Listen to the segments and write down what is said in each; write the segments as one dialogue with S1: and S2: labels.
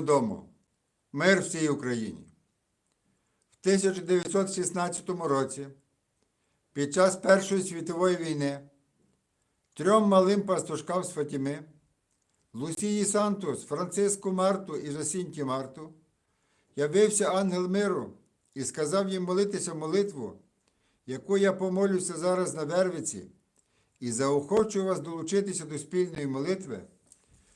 S1: Дому. Мир всій Україні. В 1916 році, під час Першої світової війни, трьом малим пастушкам з Фатіми, Лусії Сантос, Франциску Марту і Жасінті Марту, явився ангел миру і сказав їм молитися молитву, яку я помолюся зараз на Вервиці, і заохочую вас долучитися до спільної молитви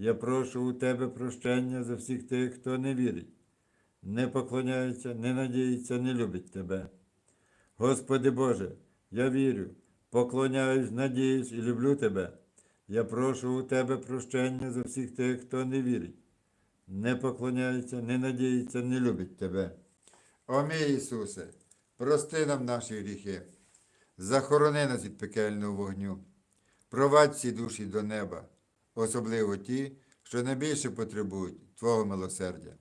S1: Я прошу у Тебе прощення за всіх тих, хто не вірить, не поклоняється, не надіється, не любить Тебе. Господи Боже, я вірю, поклоняюсь, надіюсь і люблю Тебе. Я прошу у Тебе прощення за всіх тих, хто не вірить, не поклоняється, не надіється, не любить Тебе. О Ісусе, прости нам наші гріхи, захорони нас від пекельного вогню, провадь всі душі до неба, особливо ті, що найбільше потребують Твого милосердя.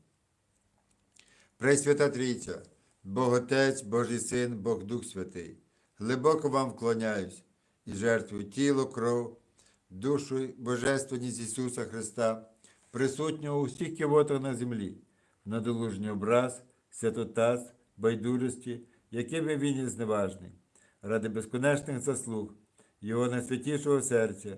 S1: Пресвята Трійця, Бог Отець, Божий Син, Бог Дух Святий, глибоко вам вклоняюсь і жертвую тіло, кров, душу божественність Ісуса Христа, присутнього у всіх кивотах на землі, в надолужній образ, святотаз, байдужості, якими він є зневажний, ради безконечних заслуг, Його найсвятішого серця